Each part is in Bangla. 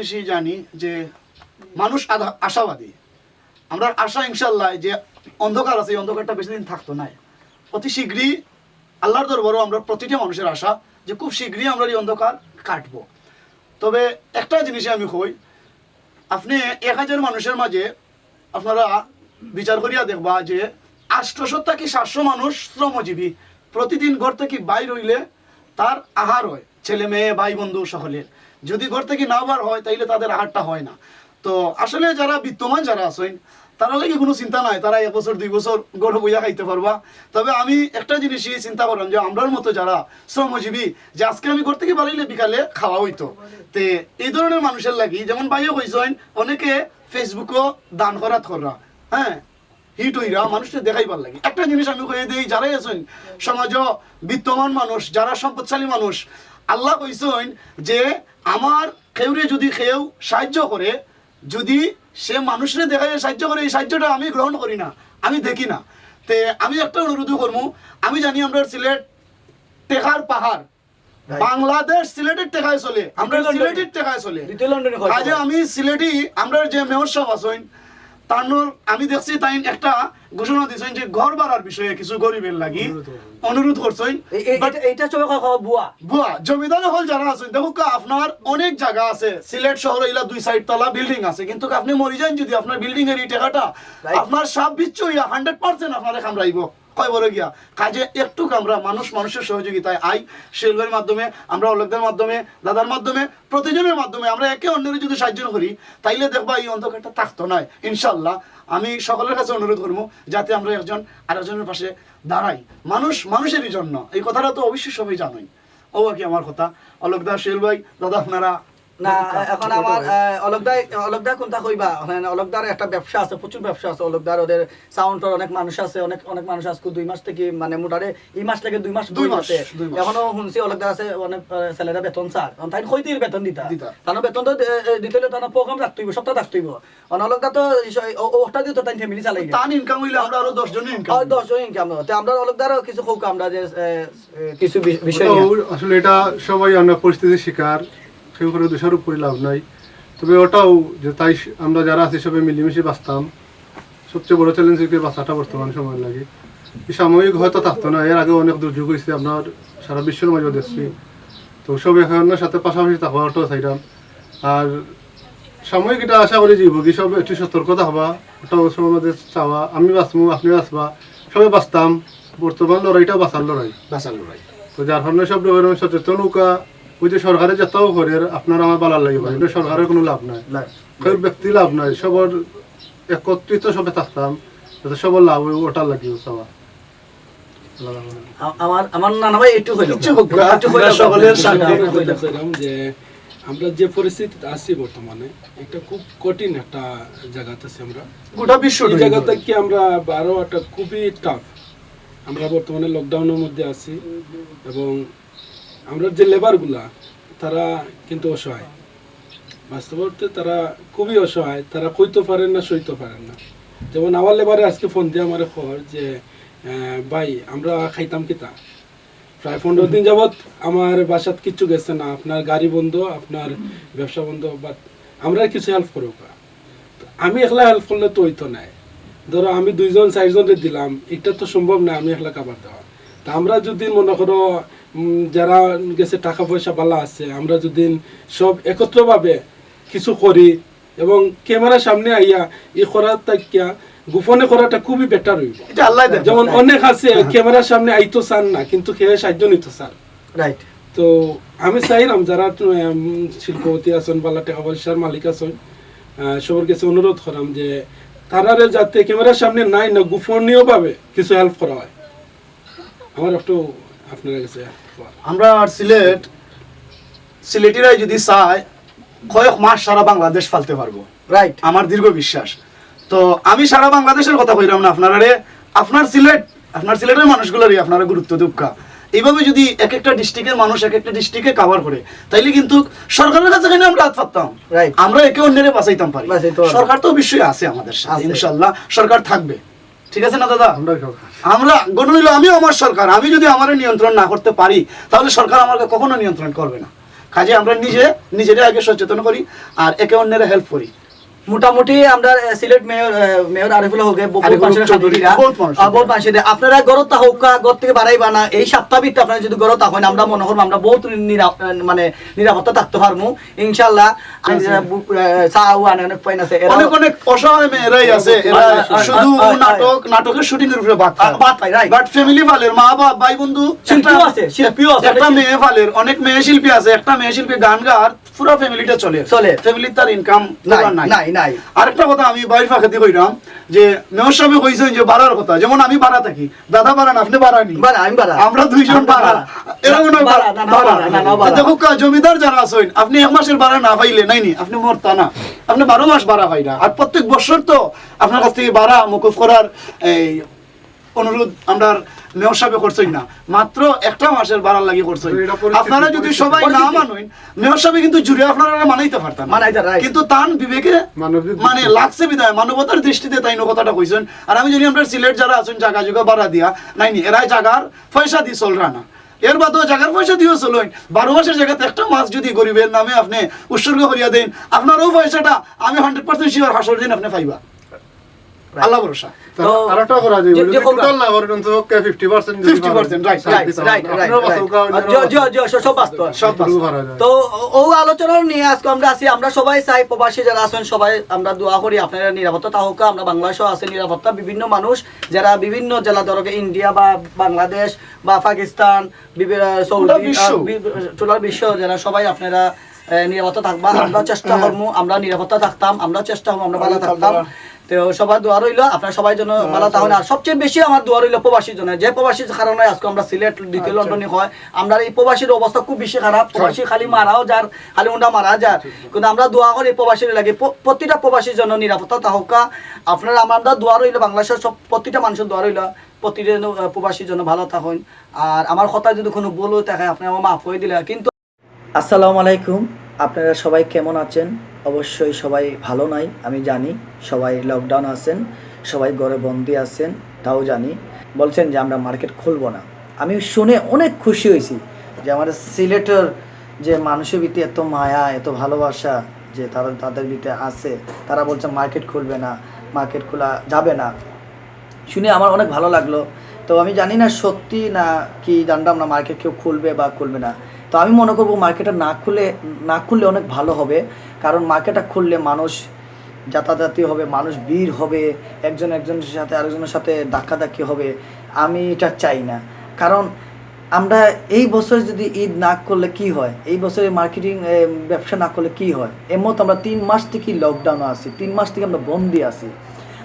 জিনিসই জানি যে মানুষ আশাবাদী। আমরা আশা ইনশাল্লাহ যে অন্ধকার আছে, এই অন্ধকারটা বেশি দিন থাকতো না অতি শীঘ্রই আল্লাহর দরবারও আমরা প্রতিটা মানুষের আশা যে খুব শীঘ্রই আমরা এই অন্ধকার কাটবো। তবে একটা জিনিসে আমি কই আপনি এক হাজার মানুষের মাঝে আপনারা বিচার করিয়া দেখবা যে আষ্টশো থেকে সাতশো মানুষ শ্রমজীবী। প্রতিদিন ঘর থেকে বাইর হইলে তার আহার হয়। ছেলে মেয়ে, ভাই বন্ধু সকলের। যদি ঘর থেকে না বার হয়, তাইলে তাদের আহারটা হয় না। তো আসলে যারা বিত্তমান যারা আছেন, তারা লাগে কোনো চিন্তা নাই, তারা এক বছর, দুই বছর গড় বইয়া খাইতে পারবা। তবে আমি একটা জিনিসই চিন্তা করলাম যে, আমরার মতো যারা শ্রমজীবী, যে আজকে আমি ঘর থেকে বাড়াইলে বিকালে খাওয়া হইতো। তে এই ধরনের মানুষের লাগি, যেমন ভাইও কইছেন, অনেকে ফেসবুকও দান করা হ্যাঁ হিট হইরা মানুষকে দেখাইবার লাগে। একটা জিনিস আমি কয়ে দিই, যারাই আছেন সমাজ বিত্তমান মানুষ, যারা সম্পদশালী মানুষ আল্লাহ কইছেন যে আমার খেউরে যদি খেউ সাহায্য করে যদি সে মানুষরে দেখায় সাহায্য করে এই সাহায্যটা আমি গ্রহণ করি না আমি দেখি না। তে আমি একটা অনুরোধ করব আমি জানি আমরা সিলেট টেকার পাহাড় বাংলাদেশ সিলেটের টেকায় চলে আমরা। সিলেটের টেকায় চলে। কাজে আমি সিলেটি আমরা যে মেয়র সাহেব আছেন তার আমি দেখছি তাই একটা ঘোষণা দিছেন যে ঘর বাড়ার বিষয়ে কিছু গরিবের লাগি অনুরোধ করছেন। এটা- চবে বুয়া বুয়া জমিদার হল যারা আছেন দেখো আপনার অনেক জায়গা আছে। সিলেট শহর ইলা দুই সাইড তলা বিল্ডিং আছে। কিন্তু আপনি মরি যান যদি আপনার বিল্ডিং এর এই টাকাটা আপনার সব বিচ্ছু ইয়া হান্ড্রেড পার্সেন্ট আপনার কামড়াইব কয় বড় গিয়া? কাজে একটু আমরা মানুষ, মানুষের সহযোগিতায় আই শিল্পের মাধ্যমে, আমরা অলোকদের মাধ্যমে, দাদার মাধ্যমে, প্রতিজনের মাধ্যমে আমরা একে অন্যের যদি সাহায্য করি, তাইলে দেখবা এই অন্ধকারটা থাকতো নয় ইনশাল্লাহ আমি সকলের কাছে অনুরোধ করব, যাতে আমরা একজন আরেকজনের পাশে দাঁড়াই। মানুষ মানুষেরই জন্য, এই কথাটা তো অবশ্যই সবাই জানোই। ও কি আমার কথা? অলোকদা শিল ভাই দাদা আপনারা না এখন আমার অলকদাই অলকদা কোনটা কইবা? মানে অলকদার একটা ব্যবসা আছে প্রচুর ব্যবসা আছে। অলকদার ওদের সাউন্ডের অনেক মানুষ আছে অনেক অনেক মানুষ আজকে দুই মাস থেকে মানে মোটারে এই মাস থেকে দুই মাস দুই বই মাস, আছে দুই মাস। এখনও শুনছি অলকদার আছে অনেক ছেলেরা বেতন স্যার তাই কইতির বেতন দিতা। দিতা। তানো বেতন তো এ, এ, দিতে হলে তানো প্রোগ্রাম রাখতে হইব সপ্তাহ রাখতে হইব। অন অলকদা তো ওটা দিয়ে তো তাই ফ্যামিলি চালাই টান ইনকাম হইলে আমরা আরও দশ জনের ইনকাম আর দশ জন ইনকাম তো আমরা অলকদারও কিছু হোক আমরা যে এ, এ, কিছু বিষয় আসলে এটা সবাই আমরা পরিস্থিতির শিকার। কেউ করে দোষারোপ করে লাভ নাই। তবে ওটাও যে তাই আমরা যারা আছি সবাই মিলেমিশে বাঁচতাম। সবচেয়ে বড় চ্যালেঞ্জ হচ্ছে বাঁচাটা বর্তমান সময় লাগে। এই সাময়িক হয়তো থাকতো না এর আগে অনেক দুর্যোগ হয়েছে আপনার সারা বিশ্বের মাঝে দেখছি। তো সব এখানের সাথে পাশাপাশি থাকাটাও চাইলাম। আর সাময়িক এটা আশা করি জীব কি সব একটু সতর্কতা হবা ওটাও সব আমাদের চাওয়া। আমি বাঁচবো আপনি বাঁচবা। সবাই বাঁচতাম। বর্তমান লড়াইটা বাঁচার লড়াই। বাঁচার লড়াই। তো যার কারণে সব রকমের সচেতন ওই যে সরকারে যতও করে আপনার আমার বালার লাগিব এটা সরকারের কোনো লাভ নাই। কেউ ব্যক্তি লাভ নাই সবার একত্রিত সবে থাকতাম যাতে সবার লাভ হয় ওটার আ- আমার নানা ভাই একটু হইল। সকলের যে আমরা যে পরিস্থিতিতে আছি বর্তমানে একটা খুব কঠিন একটা জায়গাতে আছি আমরা। গোটা বিশ্ব এই জায়গাতে কি আমরা বারো একটা খুবই টাফ আমরা বর্তমানে লকডাউনের মধ্যে আছি এবং আমরা যে লেবারগুলা তারা কিন্তু অসহায়। বাস্তব তারা খুবই অসহায়, তারা কইতে পারেন না, সইতে পারেন না। যেমন আমার লেবারে আজকে ফোন দিয়ে আমার খবর যে ভাই, আমরা খাইতাম কিতা? প্রায় পনেরো দিন যাবৎ আমার বাসাত কিচ্ছু গেছে না। আপনার গাড়ি বন্ধ, আপনার ব্যবসা বন্ধ বাট আমরা কিছু হেল্প করব? আমি একলা হেল্প করলে তো হইতো নাই ধরো আমি দুইজন চারজনকে দিলাম, এটা তো সম্ভব না আমি একলা খাবার দেওয়া। তা আমরা যদি মনে করো যারা গেছে টাকা পয়সা বালা আছে আমরা যদি সব একত্রভাবে কিছু করি এবং ক্যামেরার সামনে আইয়া ই করার তাকিয়া গোপনে করাটা খুবই বেটার হইব। যেমন অনেক আছে ক্যামেরার সামনে আইতো চান না কিন্তু খেয়ে সাহায্য নিতে চান রাইট তো আমি চাইলাম যারা শিল্পপতি আছেন বালা টাকা পয়সার মালিক আছেন সবার কাছে অনুরোধ করাম যে তারারে যাতে ক্যামেরার সামনে নাই না গোপনীয় ভাবে কিছু হেল্প করা হয়। আমার একটু আপনার কাছে। আমরা আর সিলেট সিলেটিরাই যদি চায় কয়েক মাস সারা বাংলাদেশ ফালতে পারব। রাইট আমার দীর্ঘ বিশ্বাস। তো আমি সারা বাংলাদেশের কথা কইলাম না আপনারা আপনার সিলেট আপনার সিলেটের মানুষগুলোরই আপনারা গুরুত্ব দীক্ষা এইভাবে যদি এক একটা ডিস্ট্রিক্টের মানুষ এক একটা ডিস্ট্রিক্টে কাভার করে তাইলে কিন্তু সরকারের কাছে কেন আমরা হাত পাততাম আমরা একে অন্যের বাঁচাইতাম পারি। সরকার তো অবশ্যই আছে আমাদের সাথে। ইনশাল্লাহ। সরকার থাকবে। ঠিক আছে না দাদা? আমরা গঠন হইল আমিও আমার সরকার। আমি যদি আমার নিয়ন্ত্রণ না করতে পারি তাহলে সরকার আমাকে কখনো নিয়ন্ত্রণ করবে না। কাজে আমরা নিজে নিজেরাই আগে সচেতন করি আর একে অন্যের হেল্প করি। মোটামুটি আমরা সিলেট মেয়র মেয়র আরিফুল হকে বহুত মানুষের আপনারা গরত তাহকা গর থেকে বাড়াইবা না এই সপ্তাহ আপনারা যদি গরত তাহন আমরা মনে করব আমরা বহুত মানে নিরাপত্তা থাকতে পারব। ইনশাল্লাহ চাও আনে অনেক পয়েন্ট আছে। অনেক অনেক অসহায় মেয়েরাই আছে। এরা আ- আ- শুধু আ- আ- নাটক নাটকের শুটিং এর উপরে বাদ বাদ বাট ফ্যামিলি ফালের মা বাবা ভাই বন্ধু শিল্পীও একটা- আছে, শিল্পীও আছে। একটা মেয়ে ফালের অনেক মেয়ে শিল্পী আছে একটা মেয়ে শিল্পী গান গার পুরো ফ্যামিলিটা চলে। চলে। ফ্যামিলির তার ইনকাম নাই নাই। নাই আরেকটা কথা আমি বাইর কইরাম যে মেয়র সাহেব কইছেন যে বাড়ার কথা যেমন আমি বাড়া থাকি দাদা বাড়ান আপনি বাড়া, আমি বাড়া। আমরা দুইজন বাড়া। এরকম না, না, বাড়া, না, না। দেখো কা, জমিদার যারা আছেন আপনি এক মাসের বাড়া না পাইলে নাই নি আপনি মরতা না আপনি বারো মাস বাড়া পাইরা আর প্রত্যেক বছর তো আপনার কাছ থেকে বাড়া মুকুফ করার এই অনুরোধ আমরা মেয়র সাহেব করছেন না। মাত্র একটা মাসের বাড়ার লাগি করছেন আপনারা যদি সবাই না মানুন মেয়র সাহেব কিন্তু জুড়ে আপনারা মানাইতে পারতেন. কিন্তু তান বিবেকে মানে লাগছে বিদায় মানবতার দৃষ্টিতে তাই নো কথাটা কইছেন। আর আমি জানি আমরা সিলেট যারা আছেন জায়গা জুগা বাড়া দিয়া নাইনি এরাই জাগার পয়সা দি চল না এর বাদেও জাগার পয়সা দিয়েও চলুন বারো মাসের জায়গাতে একটা মাছ যদি গরিবের নামে আপনি উৎসর্গ করিয়া দেন আপনারও পয়সাটা আমি হান্ড্রেড পার্সেন্ট শিওর হাসর দিন আপনি পাইবা। আল্লাহ ভরসা। আরেকটা করা যায় যে- বলে যে টোটাল না করে অন্তত 50% 50% রাইট রাইট সব বাস্তব। সব। তো ও- আলোচনা নিয়ে আজকে আমরা আছি আমরা সবাই চাই প্রবাসী যারা আছেন সবাই আমরা দোয়া করি আপনারা নিরাপত্তা তাহকা আমরা বাংলাদেশও আছে নিরাপত্তা। বিভিন্ন মানুষ যারা বিভিন্ন জেলা ধরকে ইন্ডিয়া বা বাংলাদেশ বা পাকিস্তান সৌদি। টোটাল বিশ্ব। যারা সবাই আপনারা নিরাপত্তা থাকবা আমরা চেষ্টা করব আমরা নিরাপত্তা থাকতাম আমরা চেষ্টা করব আমরা ভালো থাকতাম। তো সবার দোয়া রইল। আপনারা সবাই জন্য ভালো থাকুন আর সবচেয়ে বেশি আমার দোয়া রইল প্রবাসীর জন্য। যে কারণে আজকে আমরা সিলেট দ্বিতীয় লন্ডনে হয়। আমরা এই প্রবাসীর অবস্থা খুব বেশি খারাপ। প্রবাসী খালি মারাও যার খালি উন্ডা মারা যার। কিন্তু আমরা দোয়া করি প্রবাসীর লাগে। প্রতিটা প্রবাসীর জন্য নিরাপত্তা তাহকা। আপনারা আমরা দোয়া রইল। বাংলাদেশের সব প্রতিটা মানুষের দোয়া রইল। প্রতিটা প্রবাসীর জন্য ভালো থাকুন। আর আমার কথা যদি কোনো ভুল হয়ে থাকে আপনি আমার মাফ হয়ে দিলে। কিন্তু আসসালামু আলাইকুম। আপনারা সবাই কেমন আছেন? অবশ্যই সবাই ভালো নাই, আমি জানি। সবাই লকডাউন আছেন, সবাই ঘরে বন্দি আছেন, তাও জানি। বলছেন যে আমরা মার্কেট খুলবো না। আমি শুনে অনেক খুশি হয়েছি যে আমাদের সিলেটের যে মানুষের ভিতরে এত মায়া, এত ভালোবাসা যে তারা, তাদের ভিতরে আছে, তারা বলছে মার্কেট খুলবে না মার্কেট খোলা যাবে না। শুনে আমার অনেক ভালো লাগল। তো আমি জানি না সত্যি না কি জানতাম না মার্কেট কেউ খুলবে বা খুলবে না। তো আমি মনে করব মার্কেটটা না খুলে, না খুললে অনেক ভালো হবে। কারণ মার্কেটটা খুললে মানুষ যাতায়াতি হবে, মানুষ ভিড় হবে, একজন একজনের সাথে আরেকজনের সাথে ধাক্কাধাক্কি হবে। আমি এটা চাই না। কারণ আমরা এই বছর যদি ঈদ না করলে কি হয়? এই বছরে মার্কেটিং ব্যবসা না করলে কি হয়? এর মতো আমরা তিন মাস থেকেই লকডাউনে আছি, তিন মাস থেকে আমরা বন্দি আছি।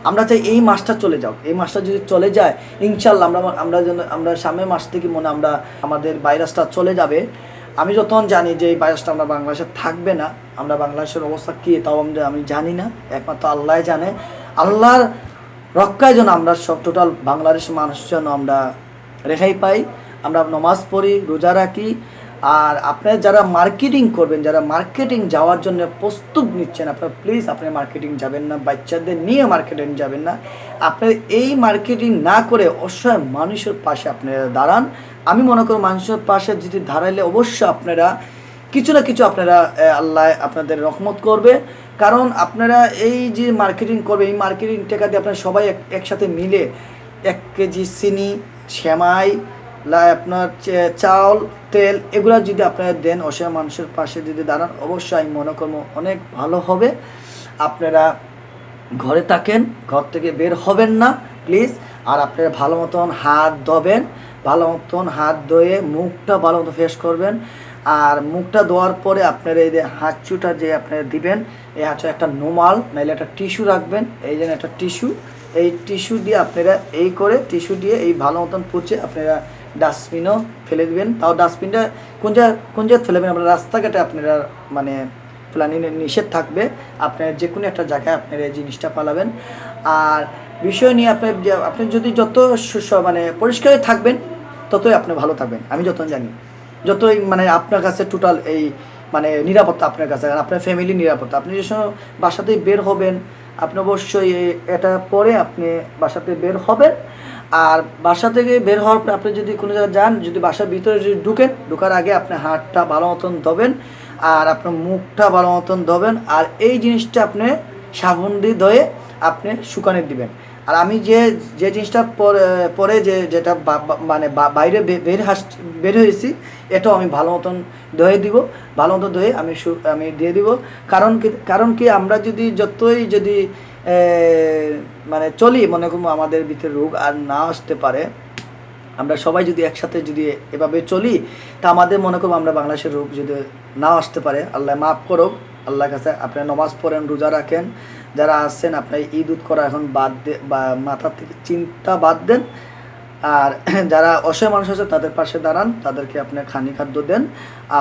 আমরা চাই এই মাসটা চলে যাও এই মাসটা যদি চলে যায় ইনশাল্লাহ আমরা আমরা যেন, আমরা সামনের মাস থেকে মনে আমরা আমাদের ভাইরাসটা চলে যাবে। আমি যতক্ষণ জানি যে এই ভাইরাসটা আমরা বাংলাদেশে থাকবে না, আমরা বাংলাদেশের অবস্থা কী তাও আমরা আমি জানি না, একমাত্র আল্লাহ জানে। আল্লাহর রক্ষায় যেন আমরা সব টোটাল বাংলাদেশের মানুষ যেন আমরা রেহাই পাই, আমরা নমাজ পড়ি, রোজা রাখি আর আপনারা যারা মার্কেটিং করবেন, যারা মার্কেটিং যাওয়ার জন্য প্রস্তুত নিচ্ছেন, আপনারা প্লিজ আপনি মার্কেটিং যাবেন না, বাচ্চাদের নিয়ে মার্কেটিং যাবেন না। আপনার এই মার্কেটিং না করে অসহায় মানুষের পাশে আপনারা দাঁড়ান। আমি মনে করি মানুষের পাশে যদি দাঁড়াইলে অবশ্যই আপনারা কিছু না কিছু আপনারা আল্লাহ আপনাদের রহমত করবে। কারণ আপনারা এই যে মার্কেটিং করবে এই মার্কেটিং টাকা দিয়ে আপনারা সবাই একসাথে মিলে এক কেজি চিনি, সেমাই লা- আপনার চাউল, তেল, এগুলো যদি আপনারা দেন, অসহায় মানুষের পাশে যদি দাঁড়ান, অবশ্যই আমি মনে করব অনেক ভালো হবে। আপনারা ঘরে থাকেন, ঘর থেকে বের হবেন না, প্লিজ। আর আপনারা ভালো মতন হাত ধোবেন, ভালো মতন হাত ধুয়ে মুখটা ভালো মতো ফ্রেশ করবেন। আর মুখটা ধোয়ার পরে আপনারা এই যে হাঁচুটা যে আপনারা দিবেন, এই হাঁচু একটা নোমাল নাহলে একটা টিস্যু রাখবেন, এই জন্য একটা টিস্যু। এই টিস্যু দিয়ে আপনারা এই করে, টিস্যু দিয়ে এই ভালো মতন পুছে আপনারা ডাস্টবিনও ফেলে দিবেন। তাও ডাস্টবিনটা কোন জায়গায় কোন জায়গায় ফেলবেন? আপনার রাস্তাঘাটে আপনারা মানে প্ল্যানিং নিষেধ থাকবে। আপনার যে কোনো একটা জায়গায় আপনার এই জিনিসটা পালাবেন। আর বিষয় নিয়ে আপনার আপনি যদি যত মানে পরিষ্কার থাকবেন, ততই আপনি ভালো থাকবেন। আমি যত জানি। যতই মানে আপনার কাছে টোটাল এই মানে নিরাপত্তা আপনার কাছে। আর আপনার ফ্যামিলি নিরাপত্তা। আপনি যে সময় বাসাতে বের হবেন, আপনি অবশ্যই এটা পরে আপনি বাসাতে বের হবেন। আর বাসা থেকে বের হওয়ার পরে আপনি যদি কোনো জায়গায় যান, যদি বাসার ভিতরে যদি ঢুকেন, ঢুকার আগে আপনি হাতটা ভালো মতন ধবেন আর আপনার মুখটা ভালো মতন ধবেন আর এই জিনিসটা আপনি সাবুন দিয়ে ধয়ে আপনি শুকানে দিবেন। আর আমি যে যে জিনিসটা পরে যে, যেটা মানে বাইরে বের হাস, বের হয়েছি, এটাও আমি ভালো মতন ধুয়ে দিব, ভালো মতন ধুয়ে আমি আমি দিয়ে দিব। কারণ কি কারণ কি আমরা যদি যতই যদি মানে চলি, মনে করব আমাদের ভিতরে রোগ আর না আসতে পারে, আমরা সবাই যদি একসাথে যদি এভাবে চলি, তা আমাদের মনে করব আমরা বাংলাদেশের রোগ যদি না আসতে পারে, আল্লাহ মাফ করুক, আল্লাহর কাছে আপনি নমাজ পড়েন, রোজা রাখেন যারা আসছেন আপনার ঈদ উদ করা এখন বাদ বা মাথার থেকে চিন্তা বাদ দেন। আর যারা অসহায় মানুষ আছে, তাদের পাশে দাঁড়ান, তাদেরকে আপনি খানি খাদ্য দেন।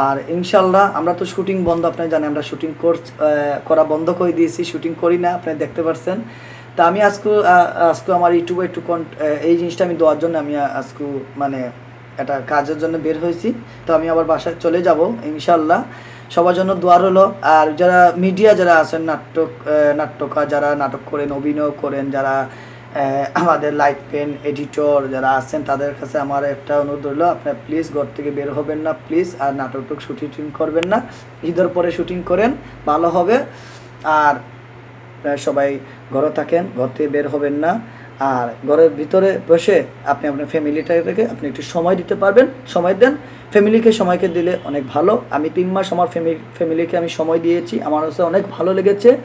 আর ইনশাল্লাহ আমরা তো শুটিং বন্ধ আপনি জানেন, আমরা শুটিং করা বন্ধ করে দিয়েছি, শুটিং করি না আপনি দেখতে পারছেন। তা আমি আজকে আজকে আমার ইউটিউবে একটু এই জিনিসটা আমি দেওয়ার জন্য আমি আজকে মানে একটা কাজের জন্য বের হয়েছি। তো আমি আবার বাসায় চলে যাব ইনশাল্লাহ সবার জন্য দোয়ার হলো আর যারা মিডিয়া যারা আছেন, নাটক নাট্যকার যারা নাটক করেন, অভিনয় করেন, যারা আমাদের লাইট পেন এডিটর যারা আছেন, তাদের কাছে আমার একটা অনুরোধ হলো আপনার প্লিজ ঘর থেকে বের হবেন না প্লিজ আর নাটক শুটিং করবেন না। ঈদের পরে শুটিং করেন, ভালো হবে। আর সবাই ঘরে থাকেন, ঘর থেকে বের হবেন না। আর ঘরের ভিতরে বসে আপনি আপনার ফ্যামিলিটাকে, আপনি একটু সময় দিতে পারবেন, সময় দেন। ফ্যামিলিকে সময়কে দিলে অনেক ভালো। আমি তিন মাস আমার ফ্যামিলি ফ্যামিলিকে আমি সময় দিয়েছি। আমার হচ্ছে অনেক ভালো লেগেছে।